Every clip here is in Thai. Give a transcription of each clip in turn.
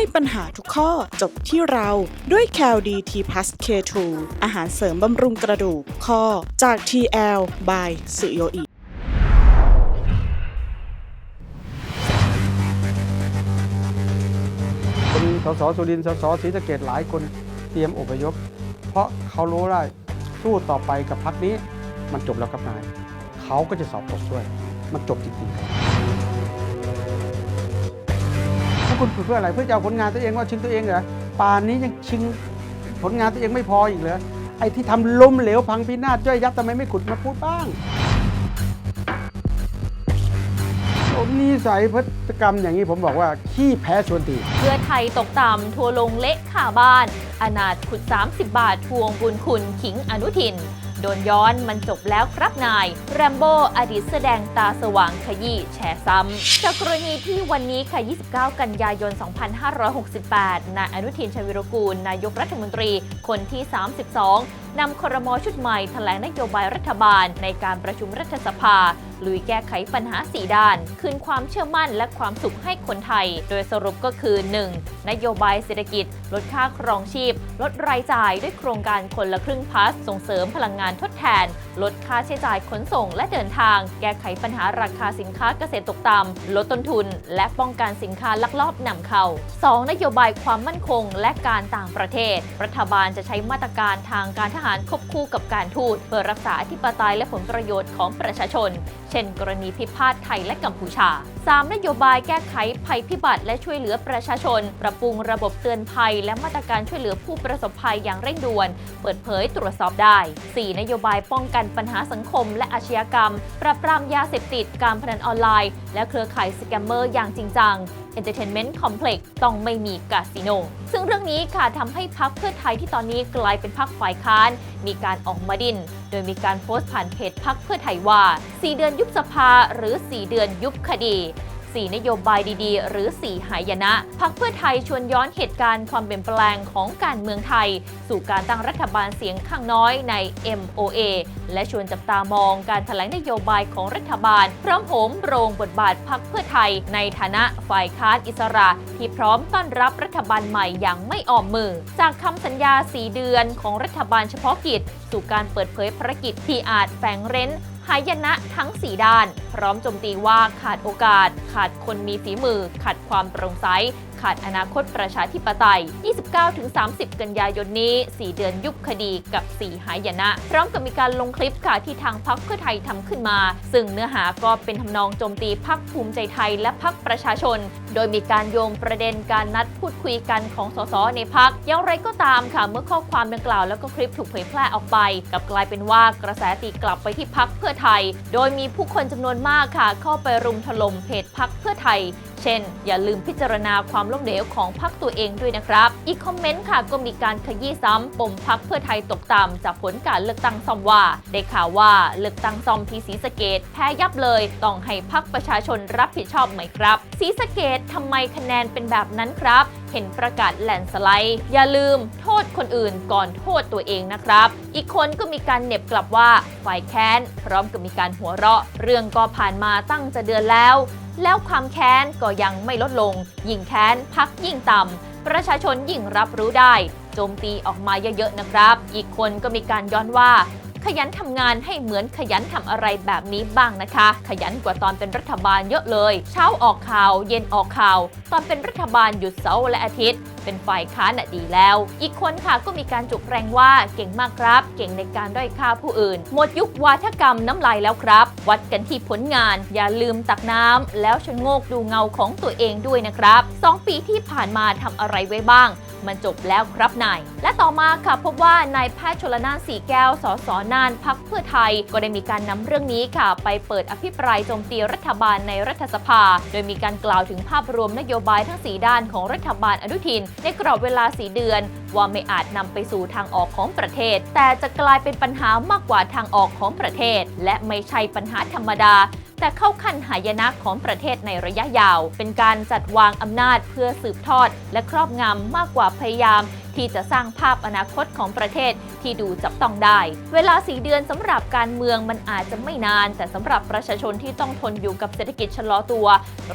ให้ปัญหาทุกข้อจบที่เราด้วย c a l d t plus K2 อาหารเสริมบำรุงกระดูกข้อจาก TL by สุโยอิคนสสสุรินทร์สสศรีสะเกดหลายคนเตรียมอพยพ เพราะเขารู้ได้สู้ต่อไปกับพักนี้ มันจบแล้วครับนาย เขาก็จะสอบตกด้วย มันจบจริงๆครับ คุณฝึกเพื่ออะไร เพื่อจะเอาผลงานตัวเองว่าชิงตัวเองเหรอป่านนี้ยังชิงผลงานตัวเองไม่พออีกเหรอไอ้ที่ทำล้มเหลวพังพินาศย่อยยับทำไมไม่ขุดมาพูดบ้างผมนิสัยพฤติกรรมอย่างนี้ผมบอกว่า ขี้แพ้ชวนตีเพื่อไทยตกต่ำทัวลงเละข่าบ้าน อนาถขุด 30 บาททวงบุญคุณขิงอนุทิน โดนย้อนมันจบแล้วครับนาย แรมโบ้อดีตแสดงตาสว่างขยี้แฉซ้ำจากกรณีที่วันนี้ค่ะ 29 กันยายน 2568 นายอนุทินชาญวิรกูล นายกรัฐมนตรีคนที่ 32 นำครมชุดใหม่แถลงนโยบายรัฐบาลในการประชุมรัฐสภาลุยแก้ไขปัญหา 4 ด้าน คืนความเชื่อมั่นและความสุขให้คนไทย โดยสรุปก็คือ 1. นโยบายเศรษฐกิจ ลดค่าครองชีพ ลดรายจ่ายด้วยโครงการคนละครึ่งพาสส่งเสริมพลังงานทดแทน ลดค่าใช้จ่ายขนส่งและเดินทาง แก้ไขปัญหาราคาสินค้าเกษตรตกต่ำลดต้นทุน และป้องกันสินค้าลักลอบนำเข้า 2. นโยบายความมั่นคง และการต่างประเทศ รัฐบาลจะใช้มาตรการทางการทหารควบคู่กับการทูตเพื่อรักษาอธิปไตยและผลประโยชน์ของประชาชน เช่น กรณีพิพาทไทยและกัมพูชา 3. นโยบายแก้ไขภัยพิบัติและช่วยเหลือประชาชน ปรับปรุงระบบเตือนภัย และมาตรการช่วยเหลือผู้ประสบภัยอย่างเร่งด่วน เปิดเผยตรวจสอบได้ 4. นโยบายป้องกันปัญหาสังคม และอาชญากรรม ปราบปรามยาเสพติด การพนันออนไลน์ และเครือข่ายสแกมเมอร์อย่างจริงจัง Entertainment Complex ต้องไม่มีคาสิโน ซึ่งเรื่องนี้ค่ะทำให้พักเพื่อไทยที่ตอนนี้กลายเป็นพักฝ่ายค้าน มีการออกมาดิน โดยมีการโพสต์ผ่านเพจพักเพื่อไทยว่า 4 เดือนยุบสภาหรือ 4 เดือนยุบคดี 4 นโยบายดีๆ หรือ 4 หายนะ พักเพื่อไทยชวนย้อนเหตุการณ์ความเปลี่ยนแปลงของการเมืองไทย สู่การตั้งรัฐบาลเสียงข้างน้อยใน MOA และชวนจับตามองการแถลงนโยบายของรัฐบาล พร้อมโหมโรงบทบาทพักเพื่อไทย ในฐานะฝ่ายค้านอิสระ ที่พร้อมต้อนรับรัฐบาลใหม่อย่างไม่ออมมือ จากคำสัญญา 4 เดือนของรัฐบาลเฉพาะกิจ สู่การเปิดเผยภารกิจที่อาจแฝงเร้น หายนะทั้ง 4 ด้าน พร้อมโจมตีว่าขาดโอกาส ขาดคนมีฝีมือ ขาดความโปร่งใส ขาดอนาคตประชาธิปไตย 29-30 กันยายนนี้ 4 เดือนยุบคดีกับ 4 หายนะ พร้อมกับมีการลงคลิปค่ะที่ทางพักเพื่อไทยทำขึ้นมา ซึ่งเนื้อหาก็เป็นทำนองโจมตีพักภูมิใจไทยและพักประชาชน โดยมีการโยงประเด็นการนัดพูดคุยกันของสสในพักอย่างไรก็ตามค่ะเมื่อข้อความดังกล่าวแล้วก็คลิปถูกเผยแพร่ออกไปกลับกลายเป็นว่ากระแสตีกลับไปที่พักเพื่อไทย โดยมีผู้คนจำนวนมากค่ะ เข้าไปรุมถล่มเพจพักเพื่อไทย เช่น อย่าลืมพิจารณาความล้มเหลวของพรรคตัวเองด้วยนะครับ อีกคอมเมนต์ค่ะก็มีการขยี้ซ้ำปมพักเพื่อไทยตกต่ำจากผลการเลือกตั้งซ่อมว่า ได้ข่าวว่าเลือกตั้งซ่อมที่ศรีสะเกดแพ้ยับเลย ต้องให้พักประชาชนรับผิดชอบไหมครับศรีสะเกดทำไมคะแนนเป็นแบบนั้นครับ เห็นประกาศแลนสไลด์ อย่าลืมโทษคนอื่นก่อนโทษตัวเองนะครับ อีกคนก็มีการเหน็บกลับว่าฝ่ายแค้น พร้อมกับมีการหัวเราะ เรื่องก็ผ่านมาตั้งจะเดือนแล้ว แล้วความแค้นก็ยังไม่ลดลง ยิ่งแค้นพักยิ่งต่ำประชาชนยิ่งรับรู้ได้โจมตีออกมาเยอะๆนะครับ อีกคนก็มีการย้อนว่า ขยันทำงานให้เหมือนขยันทำอะไรแบบนี้บ้างนะคะ ขยันกว่าตอนเป็นรัฐบาลเยอะเลย เช้าออกข่าว เย็นออกข่าว ตอนเป็นรัฐบาลหยุดเสาร์และอาทิตย์ เป็นฝ่ายค้านดีแล้ว อีกคนค่ะก็มีการจุกแรงว่าเก่งมากครับ เก่งในการด้อยค่าผู้อื่น หมดยุควาทกรรมน้ำลายแล้วครับ วัดกันที่ผลงานอย่าลืมตักน้ำแล้วชะโงกดูเงาของตัวเองด้วยนะครับสองปีที่ผ่านมาทำอะไรไว้บ้าง มันจบแล้วครับนาย และต่อมาค่ะพบว่านายแพทย์ชลนานสีแก้ว สสน่านพักเพื่อไทย ก็ได้มีการนำเรื่องนี้ค่ะ ไปเปิดอภิปรายโจมตีรัฐบาลในรัฐสภา โดยมีการกล่าวถึงภาพรวมนโยบายทั้ง 4 ด้านของรัฐบาลอนุทินในกรอบเวลา 4 เดือน ว่าไม่อาจนำไปสู่ทางออกของประเทศ แต่จะกลายเป็นปัญหามากกว่าทางออกของประเทศ และไม่ใช่ปัญหาธรรมดา แต่เข้าขั้นหายนะของประเทศในระยะยาว เป็นการจัดวางอำนาจเพื่อสืบทอด และครอบงำมากกว่าพยายาม ที่จะสร้างภาพอนาคตของประเทศที่ดูจับต้องได้ เวลาสี่เดือนสำหรับการเมืองมันอาจจะไม่นาน แต่สำหรับประชาชนที่ต้องทนอยู่กับเศรษฐกิจชะลอตัว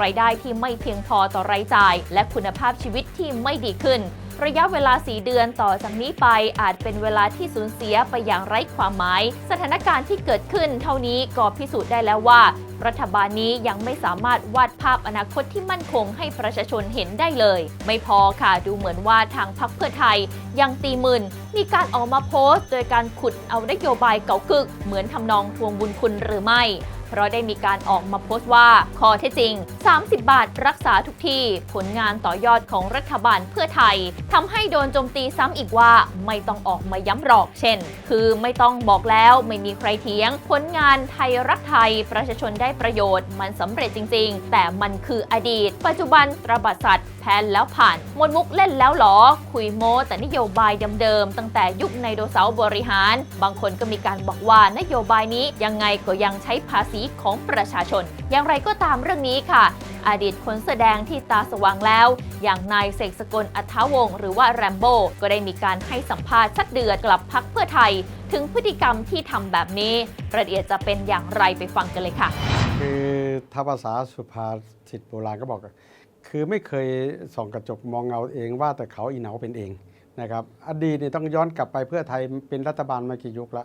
รายได้ที่ไม่เพียงพอต่อรายจ่าย และคุณภาพชีวิตที่ไม่ดีขึ้น ระยะเวลา 4 เดือนต่อจากนี้ไปอาจเป็นเวลาที่สูญเสียไปอย่างไร้ความหมาย สถานการณ์ที่เกิดขึ้นเท่านี้ก็พิสูจน์ได้แล้วว่า รัฐบาลนี้ยังไม่สามารถวาดภาพอนาคตที่มั่นคงให้ประชาชนเห็นได้เลย ไม่พอค่ะดูเหมือนว่าทางพรรคเพื่อไทย ยังตีมึนมีการออกมาโพสต์ โดยการขุดเอานโยบายเก่ากึก เหมือนทำนองทวงบุญคุณหรือไม่ เพราะได้มีการออกมาโพสต์ว่าข้อเท็จจริง 30 บาทรักษาทุกที่ผลงานต่อยอดของรัฐบาลเพื่อไทยทำให้โดนโจมตีซ้ำอีกว่าไม่ต้องออกมาย้ำหรอก เช่น คือไม่ต้องบอกแล้วไม่มีใครเถียง ผลงานไทยรักไทยประชาชนได้ประโยชน์ มันสำเร็จจริง ๆ แต่มันคืออดีต ปัจจุบันตระบัดสัตว์แพ้แล้วผ่านมดมุกเล่นแล้วหรอ คุยโมแต่นโยบายเดิมๆตั้งแต่ยุคไดโนเสาร์บริหาร บางคนก็มีการบอกว่านโยบายนี้ยังไงก็ยังใช้ภาษีของประชาชน อย่างไรก็ตามเรื่องนี้ค่ะ อดีตคนแสดงที่ตาสว่างแล้ว อย่างนายเสกสกลอัฐวงศ์หรือว่าแรมโบ้ก็ได้มีการให้สัมภาษณ์ชัดเดือดกลับพักเพื่อไทย ถึงพฤติกรรมที่ทำแบบนี้รายละเอียดจะเป็นอย่างไรไปฟังกันเลยค่ะ คือถ้าภาษาสุภาษิตโบราณก็บอก คือไม่เคยส่องกระจกมองเงาเองว่าแต่เขาอีเหนาเป็นเองนะครับอดีตเนี่ยต้องย้อนกลับไปเพื่อไทยเป็นรัฐบาลมากี่ยุคละ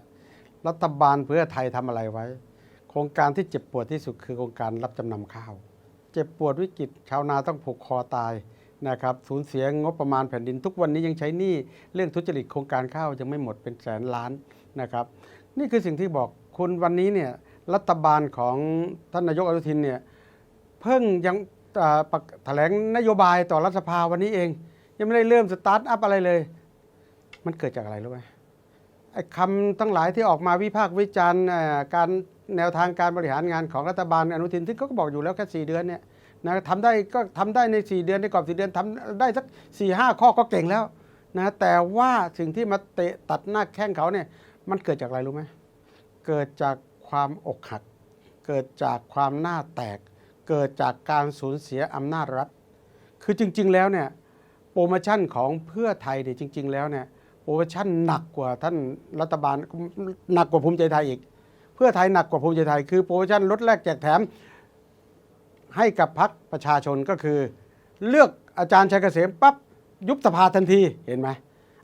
รัฐบาลเพื่อไทยทำอะไรไว้ โครงการที่เจ็บปวดที่สุดคือโครงการรับจำนำข้าว เจ็บปวดวิกฤตชาวนาต้องผูกคอตายนะครับสูญเสียงบประมาณแผ่นดินทุกวันนี้ยังใช้หนี้เรื่องทุจริตโครงการข้าวยังไม่หมดเป็นแสนล้านนะครับนี่คือสิ่งที่บอกคุณวันนี้เนี่ยรัฐบาลของท่านนายกอนุทินเนี่ยเพิ่งยัง แถลงนโยบายต่อรัฐสภาวันนี้เอง ยังไม่ได้เริ่มสตาร์ทอัพอะไรเลย มันเกิดจากอะไรรู้ไหมไอ้คำทั้งหลายที่ออกมาวิพากษ์วิจารณ์การแนวทางการบริหารงานของรัฐบาลอนุทินที่เขาก็บอกอยู่แล้วแค่4เดือนเนี่ยนะทำได้ก็ทำได้ใน 4 เดือนในกรอบ4เดือนทำได้สัก4 5ข้อก็เก่งแล้วนะแต่ว่าสิ่งที่มาเตะตัดหน้าแข้งเขาเนี่ยมันเกิดจากอะไรรู้ไหมเกิดจากความอกหัก เกิดจากความหน้าแตก เกิดจากการสูญเสียอำนาจรัฐ คือจริง ๆ แล้วเนี่ยโปรโมชั่นของเพื่อไทยเนี่ยจริง ๆ แล้วเนี่ยโปรโมชั่นหนักกว่าท่านรัฐบาลหนักกว่าภูมิใจไทยอีก เพื่อไทยหนักกว่าภูมิใจไทย คือโปรโมชั่นลดแลกแจกแถม ให้กับพรรคประชาชนก็คือ เลือกอาจารย์ชัยเกษมปั๊บยุบสภาทันทีเห็นไหม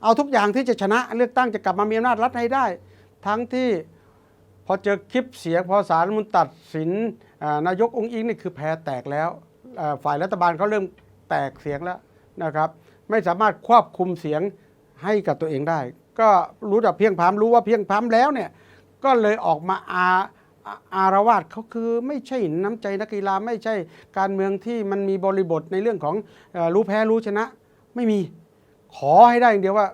เอาทุกอย่างที่จะชนะเลือกตั้งจะกลับมามีอำนาจรัฐให้ได้ ทั้งที่พอเจอคลิปเสียงพอสารรัฐธรรมนุนตัดสิน นายกองค์อิงนี่คือแพ้แตกแล้วฝ่ายรัฐบาลเขาเริ่มแตกเสียงแล้วนะครับ ไม่สามารถควบคุมเสียงให้กับตัวเองได้ ก็รู้แต่เพียงพร้ำรู้ว่าเพียงพร้ำแล้วเนี่ยก็เลยออกมาอาอารวาสเขาคือไม่ใช่น้ำใจนักกีฬาไม่ใช่การเมืองที่มันมีบริบทในเรื่องของอรู้แพ้รู้ชนะ ไม่มีขอให้ได้อย่างเดียวว่า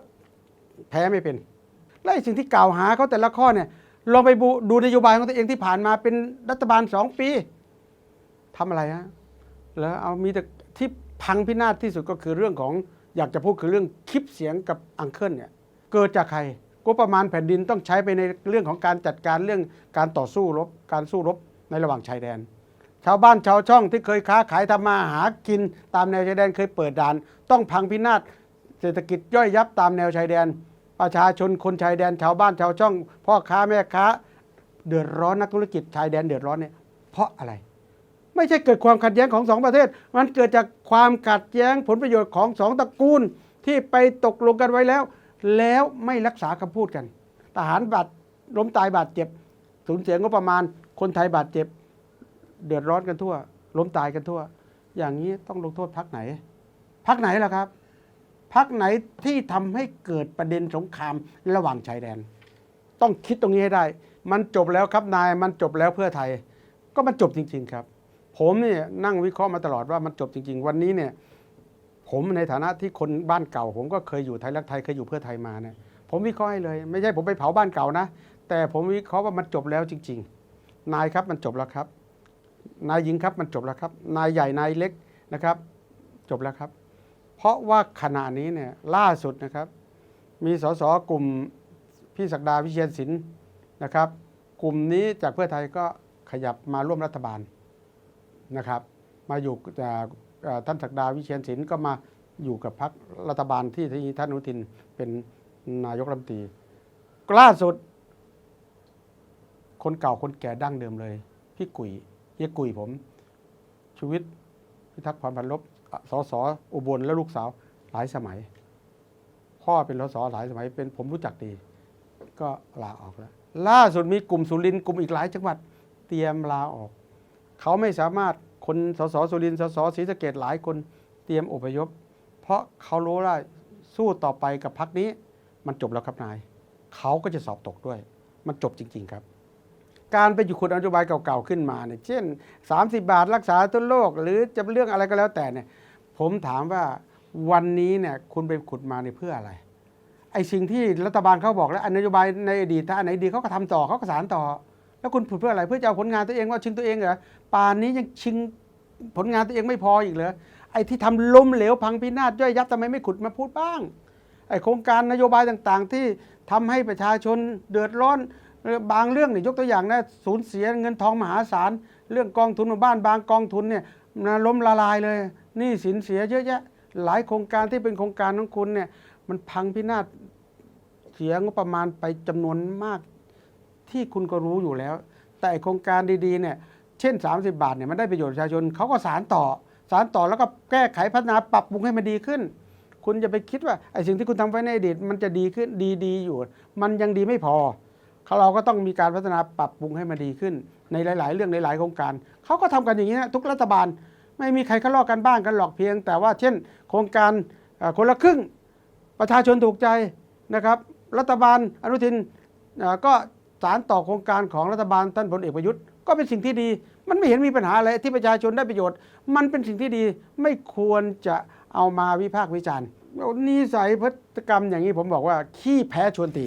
แพ้ไม่เป็นและสิ่งที่กล่าวหาเขาแต่ละข้อเนี่ย ลองไปดูนโยบายของตัวเองที่ผ่านมาเป็นรัฐบาลสองปีทำอะไรฮะแล้วเอามีแต่ที่พังพินาศที่สุดก็คือเรื่องของอยากจะพูดคือเรื่องคลิปเสียงกับอังเคิลเนี่ยเกิดจากใครงบประมาณแผ่นดินต้องใช้ไปในเรื่องของการจัดการเรื่องการต่อสู้รบการสู้รบในระหว่างชายแดน ชาวบ้านชาวช่องที่เคยค้าขายทำมาหากินตามแนวชายแดนเคยเปิดด่าน ต้องพังพินาศเศรษฐกิจย่อยยับตามแนวชายแดน ประชาชนคนชายแดนชาวบ้านชาวช่อง พ่อค้าแม่ค้า เดือดร้อนนักธุรกิจชายแดนเดือดร้อนเนี่ยเพราะอะไร ไม่ใช่เกิดความขัดแย้งของสองประเทศ มันเกิดจากความขัดแย้งผลประโยชน์ของสองตระกูลที่ไปตกลงกันไว้แล้ว แล้วไม่รักษาคำพูดกัน ทหารบาดล้มตายบาดเจ็บสูญเสียงบประมาณ คนไทยบาดเจ็บ เดือดร้อนกันทั่ว ล้มตายกันทั่ว อย่างนี้ต้องลงโทษพักไหนพักไหนล่ะครับ พักไหนที่ทำให้เกิดประเด็นสงครามระหว่างชายแดน ต้องคิดตรงนี้ให้ได้ มันจบแล้วครับนายมันจบแล้วเพื่อไทย ก็มันจบจริง ๆครับ ผมเนี่ยนั่งวิเคราะห์มาตลอดว่ามันจบจริง ๆ วันนี้เนี่ย ผมในฐานะที่คนบ้านเก่า ผมก็เคยอยู่ไทยรักไทยเคยอยู่เพื่อไทยมาเนี่ยผมวิเคราะห์ให้เลย ไม่ใช่ผมไปเผาบ้านเก่านะ แต่ผมวิเคราะห์ว่ามันจบแล้วจริง ๆ นายครับมันจบแล้วครับ นายหญิงครับมันจบแล้วครับ นายใหญ่นายเล็กนะครับ จบแล้วครับ เพราะว่าขณะนี้เนี่ยล่าสุดนะครับ มีสสกลุ่มพี่ศักดาวิเชียนศิลป์นะครับ กลุ่มนี้จากเพื่อไทยก็ขยับมาร่วมรัฐบาลนะครับ มาอยู่อ่าอ่าท่านศักดาวิเชียนศิลป์ก็มาอยู่กับพรรครัฐบาลที่ที่ท่านอนุทินเป็นนายกรัฐมนตรีล่าสุด คนเก่าคนแก่ดั้งเดิมเลย พี่กุยเฮียกุยผมชูวิทย์พิทักษ์พรพันลบ สสอุบลและลูกสาวหลายสมัย พ่อเป็นสสหลายสมัยเป็นผมรู้จักดี ก็ลาออกแล้ว ล่าสุดมีกลุ่มสุรินทร์กลุ่มอีกหลายจังหวัดเตรียมลาออก เขาไม่สามารถคนสสสุรินทร์สสศรีสะเกดหลายคนเตรียมอพยพ เพราะเขารู้ว่าสู้ต่อไปกับพักนี้ มันจบแล้วครับนาย เขาก็จะสอบตกด้วย มันจบจริง ๆ ครับ การไปอยู่ขุดนโยบายเก่าๆขึ้นมาเนี่ยเช่น 30 บาทรักษาต้นโรคหรือจะเรื่องอะไรก็แล้วแต่เนี่ยผมถามว่าวันนี้เนี่ยคุณไปขุดมาเนี่ยเพื่ออะไร ไอ้สิ่งที่รัฐบาลเขาบอกแล้วอันโยบายในอดีตถ้าอันไหนดีเขาก็ทำต่อเขาก็สานต่อ แล้วคุณผุดเพื่ออะไรเพื่อจะเอาผลงานตัวเองว่าชิงตัวเองเหรอป่านนี้ยังชิงผลงานตัวเองไม่พออีกเหรอไอ้ที่ทำล้มเหลวพังพินาศย่อยยับทำไมไม่ขุดมาพูดบ้างไอ้โครงการนโยบายต่างๆ ที่ทำให้ประชาชนเดือดร้อน บางเรื่องเนี่ยยกตัวอย่างนะสูญเสียเงินทองมหาศาล เรื่องกองทุนหมู่บ้านบางกองทุนเนี่ยนะล้มละลายเลยหนี่สินเสียเยอะแยะ หลายโครงการที่เป็นโครงการของคุณเนี่ยมันพังพินาศเสียงบประมาณไปจำนวนมากที่คุณก็รู้อยู่แล้ว แต่ไอโครงการดีๆเนี่ยเช่น 30 บาทเนี่ยมันได้ประโยชน์ประชาชนเขาก็สารต่อ สารต่อแล้วก็แก้ไขพัฒนาปรับปรุงให้มันดีขึ้น คุณจะไปคิดว่าไอ้สิ่งที่คุณทำไว้ในอดีตมันจะดีขึ้นดีดีอยู่ มันยังดีไม่พอ เราก็ต้องมีการพัฒนาปรับปรุงให้มันดีขึ้น ในหลาย ๆ เรื่องหลาย ๆ โครงการเขาก็ทำกันอย่างนี้ทุกรัฐบาลไม่มีใครเขาลอกกันบ้างกันหรอกเพียง แต่ว่าเช่น โครงการคนละครึ่งประชาชนถูกใจนะครับ รัฐบาลอนุทินก็สารต่อโครงการของรัฐบาลท่านพลเอกประยุทธ์ก็เป็นสิ่งที่ดี มันไม่เห็นมีปัญหาอะไรที่ประชาชนได้ประโยชน์ มันเป็นสิ่งที่ดีไม่ควรจะเอามาวิพากษ์วิจารณ์นิสัยพฤติกรรมอย่างนี้ผมบอกว่าขี้แพ้ชวนตี